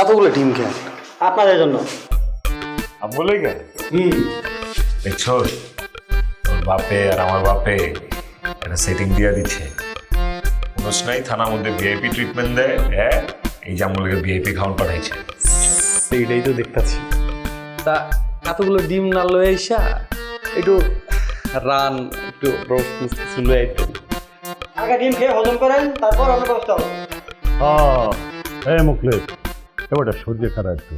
এতগুলো ডিম কেন? আপনাদের জন্য। আম্মু লেগে হুম। দেখছ তোর বাপে আর আমার বাপে একটা সেটিং দিয়া দিচ্ছে। কোনোস নাই থানার মধ্যে ভিআইপি ট্রিটমেন্ট দেয় হ্যাঁ? এই যে আমগুলোকে ভিআইপি খাওয়ান পাঠাইছে। সেইটাই তো দেখতাছি। তা এতগুলো ডিম না লয়ে আইসা একটু রান একটু রোস্ট মিস্ট লয়ে একটু আগে ডিম খেয়ে হজম করেন তারপর আমরা ব্যবস্থা হবে হ্যাঁ মুখলেশ এবারটা সহ্য খারাপ একটু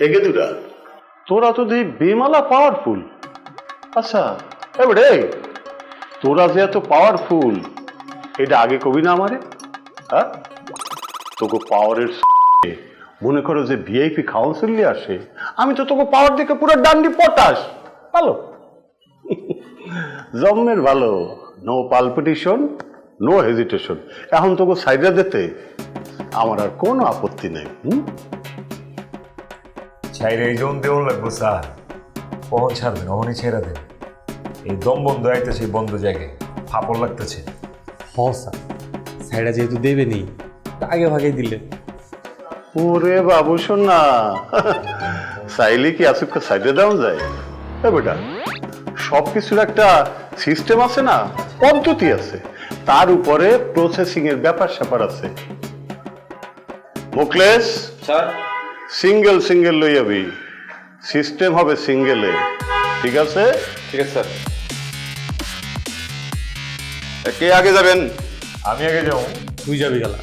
এগে তোরা তো দেখি বেমালা পাওয়ারফুল আচ্ছা এবারে তোরা যে এত পাওয়ারফুল এটা আগে কবি না আমারে? হ্যাঁ? তোকে পাওয়ারের মনে করো যে ভিআইপি কাউন্সিল নিয়ে আসে আমি তো তোকে পাওয়ার দেখে পুরো ডান্ডি পটাস। ভালো? জন্মের ভালো। নো পালপিটিশন নো হেজিটেশন এখন তোকে সাইডে দিতে আমার আর কোনো আপত্তি নেই হুম? ছাইরে এই জন দেওয়ান লাগবো স্যার। কখন ছাড়বেন অমনি ছেড়ে দেন। এই দম বন্ধ আইতেছে বন্ধ জায়গায়। ফাপড় লাগতেছে। হ্যাঁ স্যার সাইডা যেহেতু দেবে নি আগে ভাগে দিলে। ওরে বাবু শোন। না চাইলে কি আসিফকে সাইডে দেওয়া যায়? এ বেটা সব কিছুর একটা সিস্টেম আছে না পদ্ধতি আছে। তার উপরে প্রসেসিং এর ব্যাপার স্যাপার আছে। মুকলেশ স্যার। সিঙ্গেল সিঙ্গেল লই যাবি। সিস্টেম হবে সিঙ্গেলে ঠিক আছে? ঠিক আছে স্যার। কে আগে যাবেন? আমি আগে যাও তুই যাবি গেলা।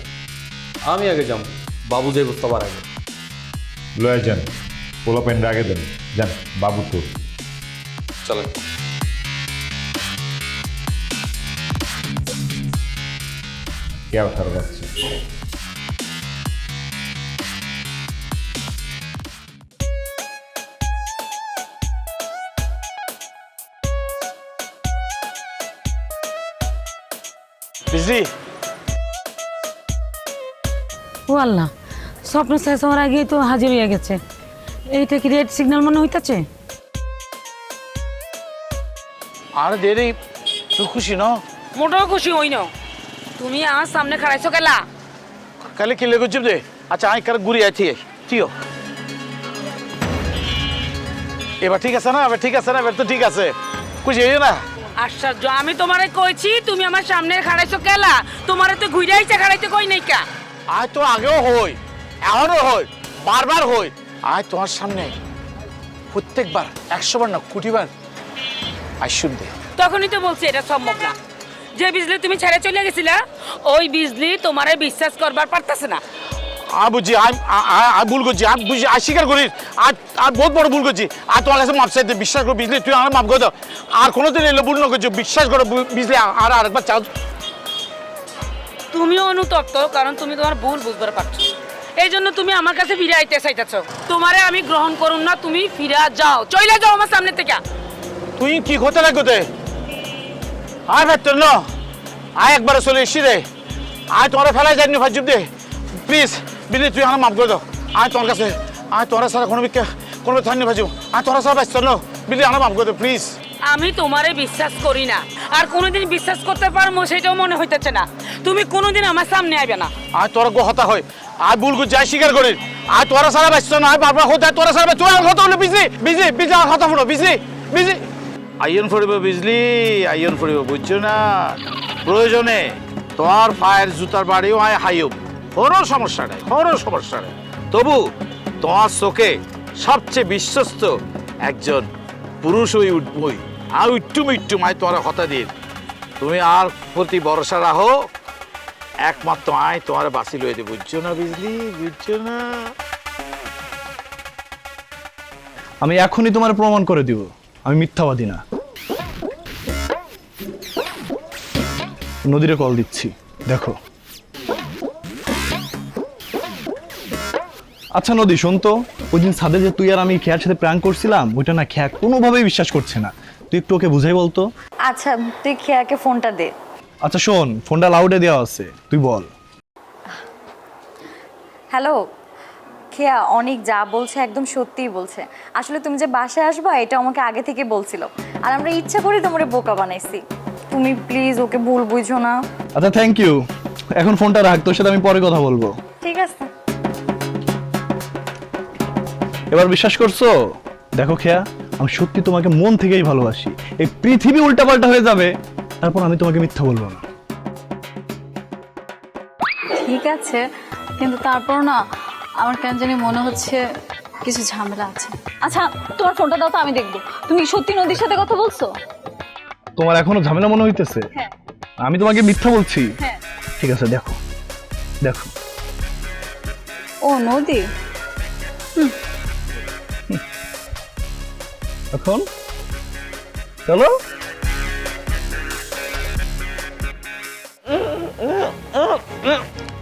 আমি আগে যাম বাবু যাইব সবার আগে। লয়ে যান পোলা প্যান্ট আগে দেন যান বাবু তো চলেন। কে ওঠার যাচ্ছে বিজি? ও আল্লাহ স্বপ্ন শেষ হওয়ার আগেই তো হাজির হয়ে গেছে। এইটা কি রেড সিগন্যাল মনে হইতাছে? আর দেরি তুই খুশি ন? মোটেও খুশি হই না। তুমি আমার সামনে খাড়াইছো কেলা? কালি কি লেগে দে আচ্ছা আই কার ঘুরি আছি ঠিও এবার ঠিক আছে না? এবার ঠিক আছে না? এবার তো ঠিক আছে। খুশি হইও না? আশ্চর্য আমি তোমারে কইছি তুমি আমার সামনে খাড়াইছো কেলা? তোমারে তো ঘুরে আইছে খাড়াইতে কই নাই কা? আয় তো আগেও হই এখনও হই বারবার হই। আয় তোমার সামনে। প্রত্যেকবার একশো বার না কোটি বার আই শুনতে তখনই তো বলছি এটা সম্ভব না। যে বিজলি তুমি ছেড়ে চলে গেছিলা ওই বিজলি তোমারে বিশ্বাস করবার পারতাছে না। আমি বুঝছি আমি আমি ভুল করছি আমি বুঝছি আমি স্বীকার করি আর আর বহুত বড় ভুল করছি আর তোমার কাছে মাপ চাইতে বিশ্বাস করো বিজলি তুই আমার মাপ করে দাও। আর কোনোদিন এলো ভুল না করছ বিশ্বাস করো বিজলি আর আরেকবার চাও। তুমিও অনুতপ্ত কারণ তুমি তোমার ভুল বুঝবার পারছ। এই জন্য তুমি আমার কাছে ফিরে আইতে চাইতেছ। তোমারে আমি গ্রহণ করুন না তুমি ফিরে যাও চলে যাও আমার সামনে থেকে। তুই কি হতে লাগতে আয় ভেতর ন আয় একবারে চলে এসছি রে। আয় তোমার ফেলাই যায়নি ভাই দে। প্লিজ বিলি তুই আমার মাফ করে দাও। আয় তোমার কাছে আয় তোমার সারা কোনো বিকে কোনো থানি ভাজু আয় তোমার সারা ব্যস্ত ন বিলি আমার মাফ করে দাও প্লিজ আমি তোমারে বিশ্বাস করি না। আর কোনোদিন বিশ্বাস করতে পারব সেটাও মনে হইতেছে না। তুমি কোনোদিন আমার সামনে আইবে না। আয় তোর গো হতা হয়। আয় ভুল করে যাই স্বীকার করি। আর তোরা সারা ব্যস্ত না আয় বারবার হতে তোরা সারা ব্যস্ত। তোরা কথা হলো বিজি বিজি বিজি আমার কথা হলো বিজি বিজি আইয়ন ফরিব বিজলি, আইয়ন ফরিব বুঝছ না? প্রয়োজনে তোমার পায়ের জুতার বাড়িও আয় হাইব কোনো সমস্যা নেই, কোনো সমস্যা নেই। তবু তোমার চোখে সবচেয়ে বিশ্বস্ত একজন পুরুষ ওই উঠবই আর উট্টু মিট্টু মায় তোমার হতা দিন। তুমি আর প্রতি ভরসা রাখো, একমাত্র আয় তোমার বাসি লইতে বুঝছ না বিজলি? বুঝছ না? আমি এখনই তোমার প্রমাণ করে দিব। আমি মিথ্যাবাদী না। নদীরে কল দিচ্ছি। দেখো। আচ্ছা নদী শোন তো। ওই দিন ছাদে যে তুই আর আমি খেয়ার সাথে প্র্যাঙ্ক করছিলাম ওইটা না খেয়া কোনোভাবেই বিশ্বাস করছে না। তুই একটু ওকে বুঝাই বলতো। আচ্ছা তুই খেয়াকে ফোনটা দে। আচ্ছা শোন ফোনটা লাউডে দেওয়া আছে। তুই বল। হ্যালো খেয়া অনেক যা বলছে একদম সত্যিই বলছে। আসলে তুমি যে বাসায় আসবা এটা আমাকে আগে থেকে বলছিল। আর আমরা ইচ্ছা করে তোমার বোকা বানাইছি। তুমি প্লিজ ওকে ভুল বুঝো না। আচ্ছা থ্যাংক ইউ এখন ফোনটা রাখ তোর সাথে আমি পরে কথা বলব। ঠিক আছে। এবার বিশ্বাস করছ? দেখো খেয়া আমি সত্যি তোমাকে মন থেকেই ভালোবাসি। এই পৃথিবী উল্টাপাল্টা হয়ে যাবে তারপর আমি তোমাকে মিথ্যা বলব না। ঠিক আছে কিন্তু তারপর না আমার কেন জানি মনে হচ্ছে কিছু ঝামেলা আছে। আচ্ছা তোমার ফোনটা দাও তো আমি দেখব। তুমি সত্যি নদীর সাথে কথা বলছো? তোমার এখনও ঝামেলা মনে হইতেছে? হ্যাঁ। আমি তোমাকে মিথ্যা বলছি? হ্যাঁ। ঠিক আছে দেখো। দেখো। ও নদী? এখন? চলো।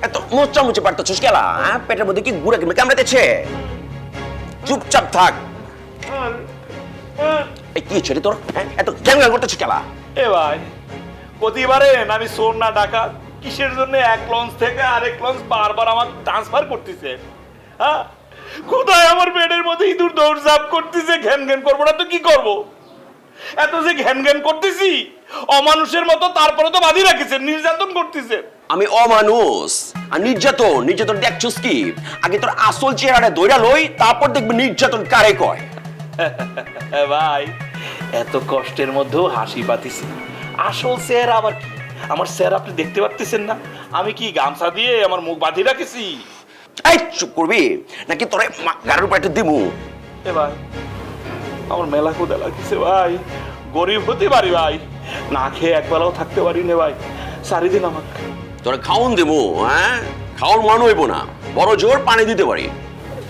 এত মোচা মুচে পারতেছিস কেলা হ্যাঁ? পেটের মধ্যে কি গুড়া কিমে কামড়াতেছে চুপচাপ থাক। এই কি রে তোর? হ্যাঁ এত জ্ঞান জ্ঞান করতেছিস কেলা? এ ভাই প্রতিবারে আমি সোর না ডাকা কিসের জন্য এক লঞ্চ থেকে আরেক লঞ্চ বারবার আমার ট্রান্সফার করতেছে? হ্যাঁ? কোথায় আমার পেটের মধ্যে ইঁদুর দৌড়ঝাঁপ করতেছে? ঘ্যান ঘ্যান করব না তো কি করব? এত যে ঘ্যান ঘ্যান করতেছি, অমানুষের মতো তারপরে তো বাঁধি রাখিছে, নির্যাতন করতেছে। আমি অমানুষ। আর নির্যাতন নির্যাতন দেখছিস কি? আগে তোর আসল চেহারাটা দইরা লই তারপর দেখবি নির্যাতন কারে কয়। এ ভাই এত কষ্টের মধ্যেও হাসি পাতিছি আসল স্যার আবার কি? আমার স্যার আপনি দেখতে পারতেছেন না। আমি কি গামছা দিয়ে আমার মুখ বাঁধি রাখেছি? এই চুপ করবি নাকি তোরে গাড়ির একটা দিমু? এ ভাই আমার মেলা কোদা লাগছে ভাই। গরিব হতে পারি ভাই। না খেয়ে একবেলাও থাকতে পারি না ভাই। সারি দিন আমাকে। তোরে খাওন দেবো হ্যাঁ? খাওন মান হইব না। বড় জোর পানি দিতে পারি।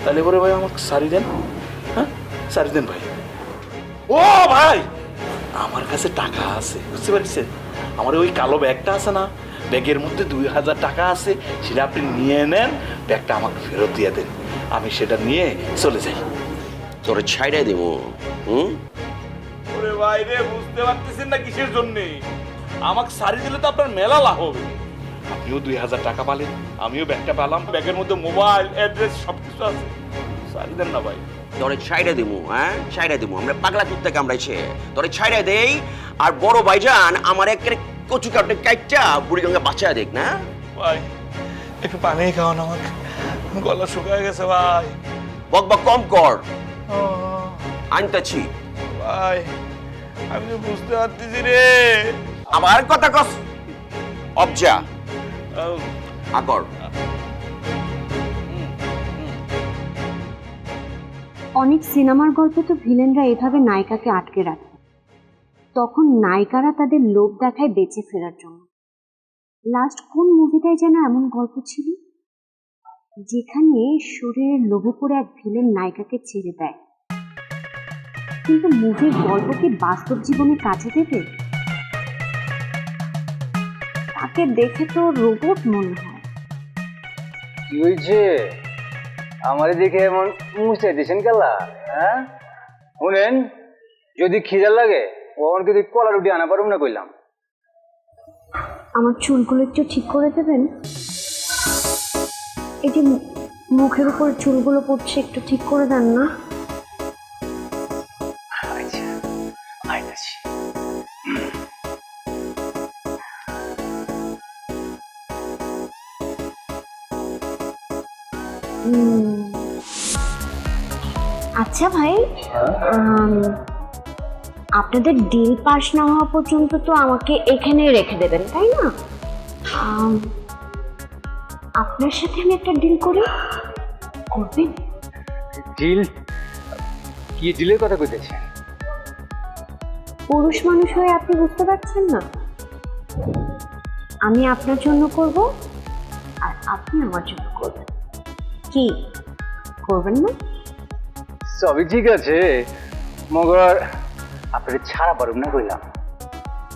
তাহলে পরে ভাই আমাকে সারি দেন হ্যাঁ? সারি দেন ভাই। ও ভাই! আমার কাছে টাকা আছে বুঝতে পারছেন? আমার ওই কালো ব্যাগটা আছে না ব্যাগের মধ্যে দুই হাজার টাকা আছে সেটা আপনি নিয়ে নেন ব্যাগটা আমাকে ফেরত দিয়ে দেন। আমি সেটা নিয়ে চলে যাই। তোরে ছাইড়াই দেবো হুম? ওরে ভাই রে বুঝতে পারতেছেন না কিসের জন্যে? আমাকে সারি দিলে তো আপনার মেলা লাভ হবে। আপনিও দুই হাজার টাকা পালেন আমিও ব্যাগটা পেলাম ব্যাগের মধ্যে মোবাইল অ্যাড্রেস সব কিছু আছে। সারি দেন না ভাই। তোরে ছাইড়া দেবো হ্যাঁ? ছাইড়া দেবো আমরা পাগলা কুত্তে কামড়াইছে তোরে ছাইড়া দেই আর বড় ভাইজান আমার একের কচু কাপড়ে কাইটটা বুড়িগঙ্গা বাঁচা দেখ না। ভাই একটু পানি খাওয়ান আমাকে। গলা শুকায় গেছে ভাই। বক বক কম কর। আনতেছি। ভাই আমি বুঝতে পারতেছি রে। আবার কথা কস। অবজা। আকর অনেক সিনেমার গল্পে তো ভিলেনরা এভাবে নায়িকাকে আটকে রাখে। তখন নায়িকারা তাদের লোভ দেখায় বেঁচে ফেরার জন্য। লাস্ট কোন মুভিটায় যেন এমন গল্প ছিল? যেখানে শরীরের লোভে পড়ে এক ভিলেন নায়িকাকে ছেড়ে দেয়। কিন্তু মুভির গল্প কি বাস্তব জীবনে কাজে দেবে? তাকে দেখে তো রোবট মনে হয়। কি হয়েছে? আমার দিকে এমন মুছে দিছেন কেলা হ্যাঁ? শুনেন যদি খিদে লাগে ওখান কিন্তু কলা রুটি আনা পারুম না কইলাম। আমার চুলগুলো একটু ঠিক করে দেবেন? এই যে মুখের উপর চুলগুলো পড়ছে একটু ঠিক করে দেন না? আচ্ছা ভাই আপনাদের ডিল পাস না হওয়া পর্যন্ত তো আমাকে এখানে রেখে দেবেন তাই না? আপনার সাথে আমি একটা ডিল করি? করবেন? ডিল? কি ডিলের কথা কইতেছেন পুরুষ মানুষ হয়ে আপনি বুঝতে পারছেন না? আমি আপনার জন্য করব আর আপনি আমার জন্য করবেন। কি? করবেন না? সবই ঠিক আছে। মগর আপনার ছাড়া পারুম না কইলাম।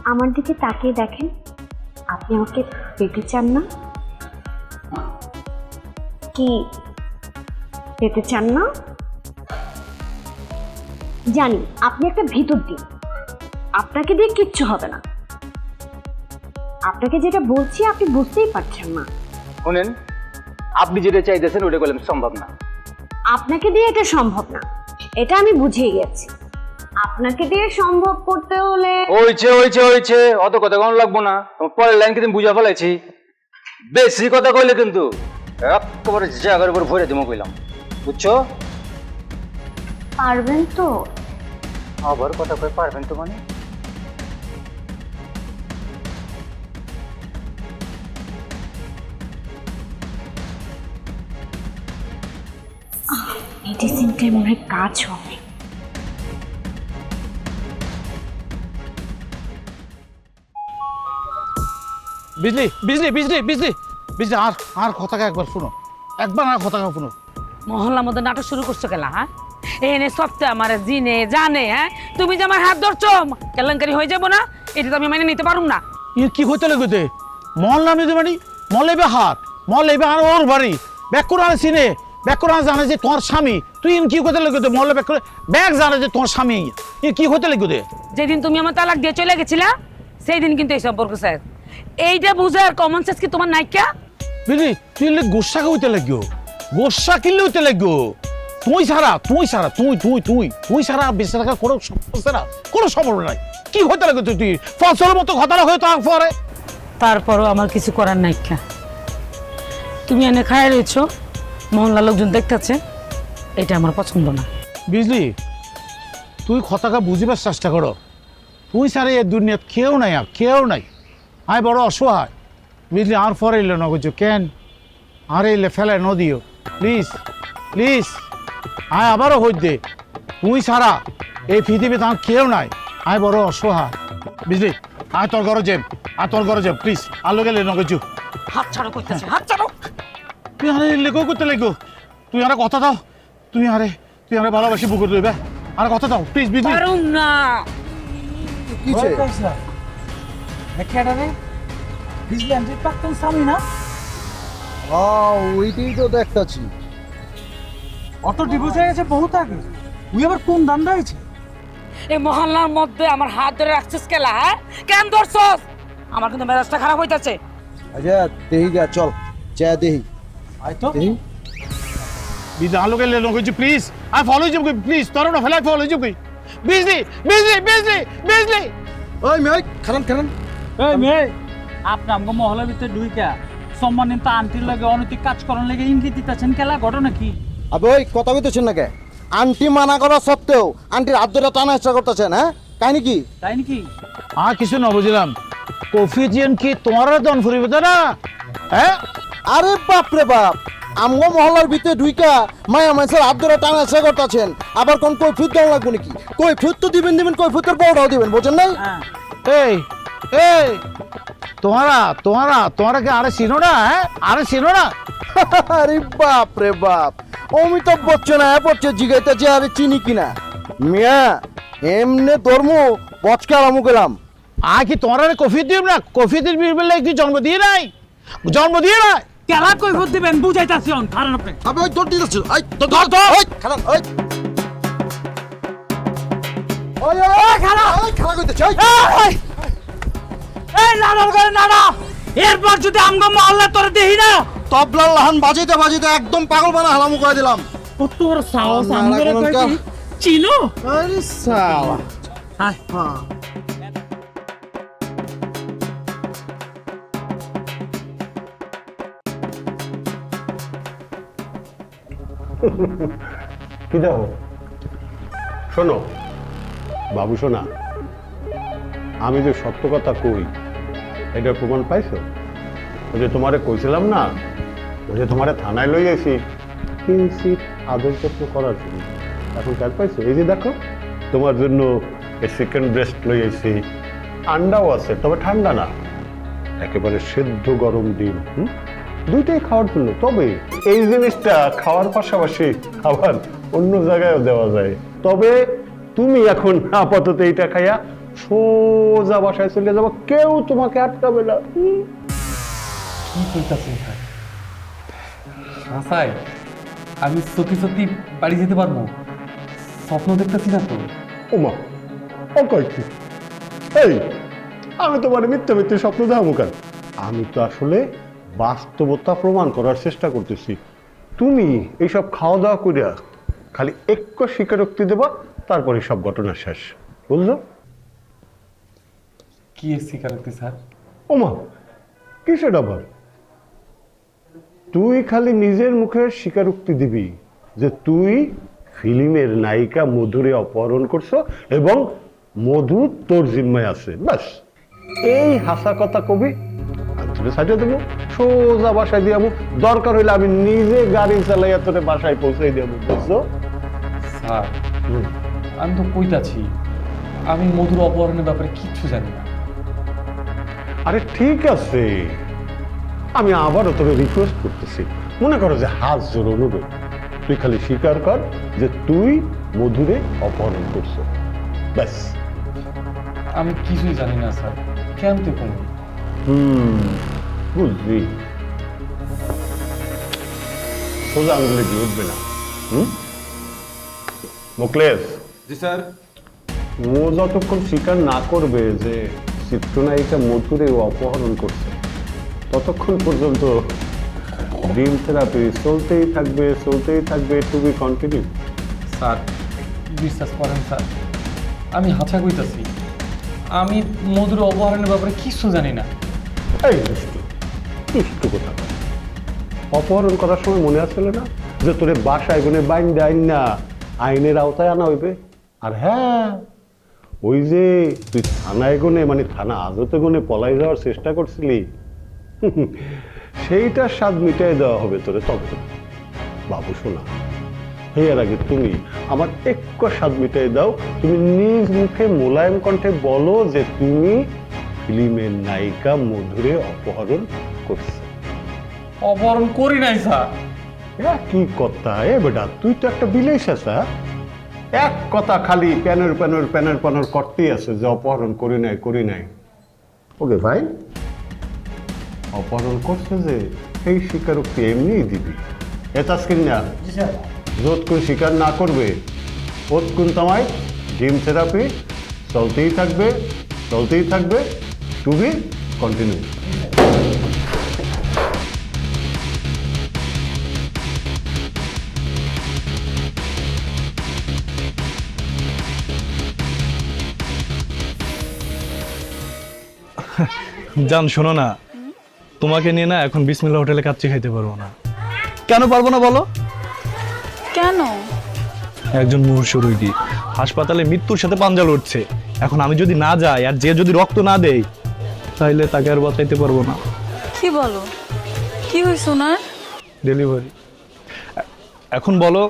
আমার দিকে তাকিয়ে দেখেন। আপনি আমাকে পেতে চান না? কি? পেতে চান না? জানি আপনি একটা ভিতর দিন। আপনাকে দিয়ে কিচ্ছু হবে না। আপনাকে যেটা বলছি আপনি বুঝতেই পারছেন না। শুনেন আপনি যেটা চাইতেছেন ওটা করলাম সম্ভব না। আপনাকে দিয়ে এটা সম্ভব না। এটা আমি বুঝিয়ে গেছি। আপনাকে দিয়ে সম্ভব করতে হলে হয়েছে হয়েছে হয়েছে অত কথা কোনো লাগবো না। তোমার পরের লাইন কিন্তু বুঝা ফেলাইছি। বেশি কথা কইলে কিন্তু একেবারে জায়গার উপর ভরে দিব কইলাম। বুঝছ? পারবেন তো। আবার কথা কই পারবেন তো মানে? মেডিসিনটাই মনে হয় কাজ হবে। বিজলি বিজলি বিজলি বিজলি। বিজলি আর আর কথাকে একবার শুনো। একবার আর কথাকে শুনো। মহল্লার মধ্যে নাটক শুরু করছ কেলা হ্যাঁ? এনে সপ্তাহে আমার জিনে জানে হ্যাঁ? তুমি যে আমার হাত ধরছো কেলেঙ্কারি হয়ে যাব না? এটা তো আমি মানে নিতে পারুম না। ই কি হইতে লাগতে মল নামে মানে মল হাত মল আর ওর বাড়ি। ব্যাক করে আনে চিনে ব্যাক করে জানে যে তোর স্বামী। তুই কি হইতে লাগতে মলে ব্যাক করে ব্যাগ জানে যে তোর স্বামী। ই কি হইতে লাগতে যেদিন তুমি আমার তালাক দিয়ে চলে গেছিলা সেই দিন কিন্তু এই সম্পর্ক স্যার। এইটা বুঝার কমন সেন্স কি তোমার নাইকা বুঝলি তুই গোসা হইতে লাগিও গোসা কিনলে হইতে লাগিও তুই ছাড়া তুই ছাড়া তুই তুই তুই। তুই ছাড়া বেঁচে থাকার কোনো না? কোনো সম্পর্ক নাই। কি হইতে লাগে তুই তুই? ফসলের মতো ঘটনা হয়ে তো পরে। তারপরও আমার কিছু করার নাইকা তুমি এনে খায় রয়েছো। মহল্লা লোকজন দেখতেছে এটা আমার পছন্দ না। বুঝলি তুই কথাটা বুঝিবার চেষ্টা করো। তুই সারে এ দুনিয়াত কেউ নাই আর কেউ নাই। আয় বড় অসহায়। বুঝলি আর পরে এলে না কিছু কেন? আর এলে ফেলে নদিও প্লিজ প্লিজ আয় আবারও হই দে। তুই ছাড়া এই পৃথিবীতে আর কেউ নাই। আয় বড় অসহায়। বুঝলি আয় তোর ঘরে যেম আয় তোর ঘরে যেম প্লিজ। আলো গেলে না কিছু হাত ছাড়ো করতেছে হাত ছাড়ো। তুই আরে লেগো করতে লেগো। তুই আরে কথা দাও। তুই আরে তুই আরে ভালোবাসি বুকুর দেবে আর কথা দাও প্লিজ পারুম না। ওইটাই তো দেখতাছি। অত ডিভোর্স হয়ে গেছে বহুত আগে। তুই আবার কোন দান্দা হয়েছে? এই মহল্লার মধ্যে আমার হাত ধরে রাখছিস কেলা হ্যাঁ? কেন ধরছস? আমার কিন্তু মেজাজটা খারাপ হইতাছে। আচ্ছা দেহি চল। যা দেহি। বিজ আলো গেলে লোক হচ্ছে প্লিজ আই ফলো যাব প্লিজ তোর না ফেলাই ফলো যাব বিজলি বিজলি বিজলি বিজলি ওই মেয়ে খারান খারান। এই মেয়ে আপনি আমাকে মহলের ভিতরে ঢুইকা সম্মানিত আন্টির লাগে অনৈতিক কাজ করার লাগে ইঙ্গিত দিতেছেন কেলা ঘটনা কি? আবে ওই কথা কইতেছেন না কে আন্টি মানা করা সত্ত্বেও আন্টির ধরে টানা চেষ্টা করতেছেন হ্যাঁ? কাহিনী কি? তাই নাকি? আর কিছু না বুঝলাম। কফিজিয়ান কি তোমার দন ফুরিবে না হ্যাঁ আরে বাপ রে বাপ আমগো মহল্লার ভিতরে ঢুইকা মায়া মানুষের হাত ধরে টানা চেষ্টা করতেছেন। আবার কোন কই ফুট দেওয়া লাগবে নাকি? কই ফুট তো দিবেন দিবেন কই ফুটের বড়টাও দিবেন বুঝছেন নাই? এই এই তোমারা তোমারা তোমারা কি আরে চিনো না হ্যাঁ আরে চিনো না? আরে বাপ রে বাপ অমিতাভ বচ্চন আয়া পড়ছে জিগাইতেছে আরে চিনি কিনা। মিয়া এমনে ধর্ম বচকে আরাম গেলাম। আর কি তোমার কফি দিব না? কফি বিরবেলে কি জন্ম দিয়ে নাই? জন্ম দিয়ে নাই? কেলা কই ভোট দিবেন বুঝাইতাছি অন কারণ আপনি। আবে ওই তোর দিতেছে আই তো ধর, ধর। ওই খালান ওই ওই ওই খালা ওই খালা কইতেছে ওই এই নানার করে নানা এরপর যদি আমগো মহল্লা তোরে দেহি না? তবলার লাহান বাজাইতে বাজাইতে একদম পাগল বানা হালামু করে দিলাম। কত বড় সাহস আমগো? কইছি। চিনো? আরে সালা। হায়। কি দেখো? শোনো, বাবু শোনা আমি যে সত্য কথা কই এটার প্রমাণ পাইছো? ওই যে তোমারে কইছিলাম না, ওই যে তোমারে থানায় লই গেছি কিঞ্চিত আদর যত্ন করার জন্য। এখন কার পাইছো? এই যে দেখো, তোমার জন্য সেকেন্ড ব্রেস্ট লই আইছি। আন্ডাও আছে, তবে ঠান্ডা না, একেবারে সেদ্ধ গরম ডিম, হুম? দুইটাই খাওয়ার জন্য। তবে এই জিনিসটা খাওয়ার পাশাপাশি আবার অন্য জায়গায়ও দেওয়া যায়। তবে তুমি এখন আপাতত এইটা খাইয়া সোজা বাসায় চলে যাব। কেউ তোমাকে আটকাবে না। কি করতেছেন আমি সত্যি সত্যি বাড়ি যেতে পারব? স্বপ্ন দেখতেছি না তো। ওমা ও এই আমি তোমার মিথ্যা মিথ্যে স্বপ্ন দেখাবো কেন? আমি তো আসলে বাস্তবতা প্রমাণ করার চেষ্টা করতেছি। তুমি এইসব খাওয়া দাওয়া করিয়া খালি একটু স্বীকারোক্তি দেবা তারপরে সব ঘটনা শেষ। বুঝলো কি স্বীকারোক্তি স্যার? ওমা কিসের আবার? তুই খালি নিজের মুখে স্বীকারোক্তি দিবি যে তুই ফিল্মের নায়িকা মধুরে অপহরণ করছ এবং মধু তোর জিম্মায় আছে। ব্যাস। এই হাসা কথা কবি আমি তোরে সাজিয়ে দেবো। সোজা বাসায় দিয়ে দরকার হইলে আমি নিজে গাড়ি চালাইয়া তোরে বাসায় পৌঁছে দেবো বুঝছ? স্যার আমি তো কইতাছি আমি মধুর অপহরণের ব্যাপারে কিচ্ছু জানি না। আরে ঠিক আছে আমি আবারও তোকে রিকোয়েস্ট করতেছি। মনে করো যে হাত জোর অনুরোধ। তুই খালি স্বীকার কর যে তুই মধুরে অপহরণ করছ। ব্যাস। আমি কিছুই জানি না স্যার। কেন তুই কোন হুম। বুঝলি সোজা আঙুলে দিয়ে উঠবে না হুম মোকলেশ জি স্যার ও যতক্ষণ স্বীকার না করবে যে চিত্রনায়িকা মধুরে ও অপহরণ করছে ততক্ষণ পর্যন্ত ডিম থেরাপি চলতেই থাকবে চলতেই থাকবে টু বি কন্টিনিউ স্যার বিশ্বাস করেন স্যার আমি হাঁচা কইতাছি। আমি মধুর অপহরণের ব্যাপারে কিচ্ছু জানি না। এই দুষ্টু। কথা অপহরণ করার সময় মনে আসছিল না? যে তোরে বাসায় গুনে বাইন দেয় না, আইনের আওতায় আনা হইবে। আর হ্যাঁ ওই যে তুই থানায় গুনে মানে থানা আদতে গুনে পলাই যাওয়ার চেষ্টা করছিলি সেইটার স্বাদ মিটাই দেওয়া হবে তোরে তখন বাবু, শোনা এর আগে তুমি আমার একটু স্বাদ মিটাই দাও। তুমি নিজ মুখে মোলায়েম কণ্ঠে বলো যে তুমি ফিল্মের নায়িকা মধুরে অপহরণ করছে। অপহরণ করি নাই স্যার। কি কথা? এ বেটা তুই তো একটা বিলেস আসা এক কথা খালি প্যানের প্যানের প্যানের প্যানের করতেই আছে যে অপহরণ করি নাই করি নাই। ওকে ভাই অপহরণ করছে যে সেই স্বীকারোক্তি এমনিই দিবি। এটা স্ক্রিন না যতক্ষণ স্বীকার না করবে ততক্ষণ তোমায় জিম থেরাপি চলতেই থাকবে চলতেই থাকবে। টু বি কন্টিনিউ জান শোনো না। তোমাকে নিয়ে না এখন বিসমিল্লা হোটেলে কাচ্চি খাইতে পারব না। কেন পারব না বলো? কেন? একজন মুমূর্ষু রোগী। হাসপাতালে মৃত্যুর সাথে পাঞ্জা লড়ছে। এখন আমি যদি না যাই আর যে যদি রক্ত না দেই তাইলে তাকে আর বাঁচাইতে পারব না। কি বলো? কি হয়েছে ওনার? ডেলিভারি এখন বলো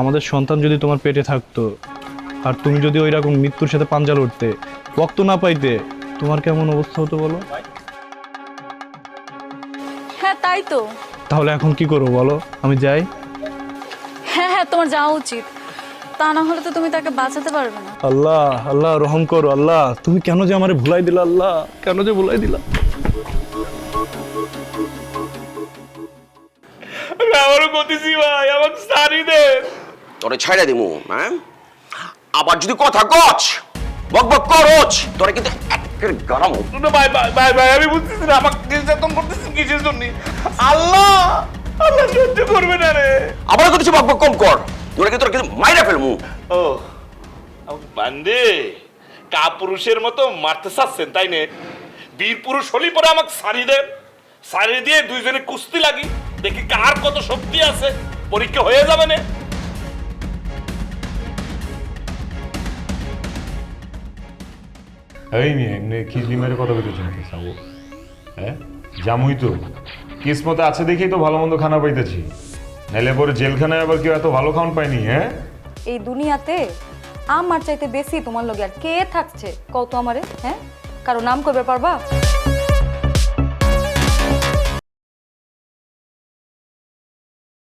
আমাদের সন্তান যদি তোমার পেটে থাকতো আর তুমি যদি ওই রকম মৃত্যুর সাথে পাঞ্জা লড়তে রক্ত না পাইতে তোমার কেমন অবস্থা হতো বলো? হ্যাঁ তাই তো। তাহলে এখন কি করব বলো? আমি যাই। হ্যাঁ হ্যাঁ তোমার যাওয়া উচিত। তা না হলে তো তুমি তাকে বাঁচাতে পারবে না। আল্লাহ আল্লাহ রহম করো আল্লাহ। তুমি কেন যে আমারে ভুলাই দিলা আল্লাহ? কেন যে ভুলাই দিলা? আমারও গতিছি ভাই আমাকে সারি দে। তোরে ছাইড়া দিমু হ্যাঁ? আবার যদি কথা কচ বক বক করছ তোরে কিন্তু একের গরম ভাই ভাই ভাই ভাই আমি বুঝতেছি না আমাকে নির্যাতন করতেছি কিসের জন্য? আল্লাহ আল্লাহ সহ্য করবে না রে। আবার কিছু বক বক কম কর। তোরে কিন্তু তোরে কিন্তু মাইরা ফেলমু? ও বান্দে কা পুরুষের মতো মারতে চাচ্ছেন তাই নে? বীর পুরুষ হলি পরে আমাকে সারি দেন সারি দিয়ে দুইজনে কুস্তি লাগি। দেখি কার কত শক্তি আছে। পরীক্ষা হয়ে যাবে না। এই মেয়ে এমনি খিচড়ি মেরে কথা বলতেছেন কি হ্যাঁ? জামুই তো। কিসমতে আছে দেখেই তো ভালো মন্দ খানা পাইতেছি। নাইলে পরে জেলখানায় আবার কেউ এত ভালো খাওয়ান পাইনি হ্যাঁ? এই দুনিয়াতে আমার চাইতে বেশি তোমার লগে আর কে থাকছে? কত আমারে হ্যাঁ? কারও নাম করবে পারবা?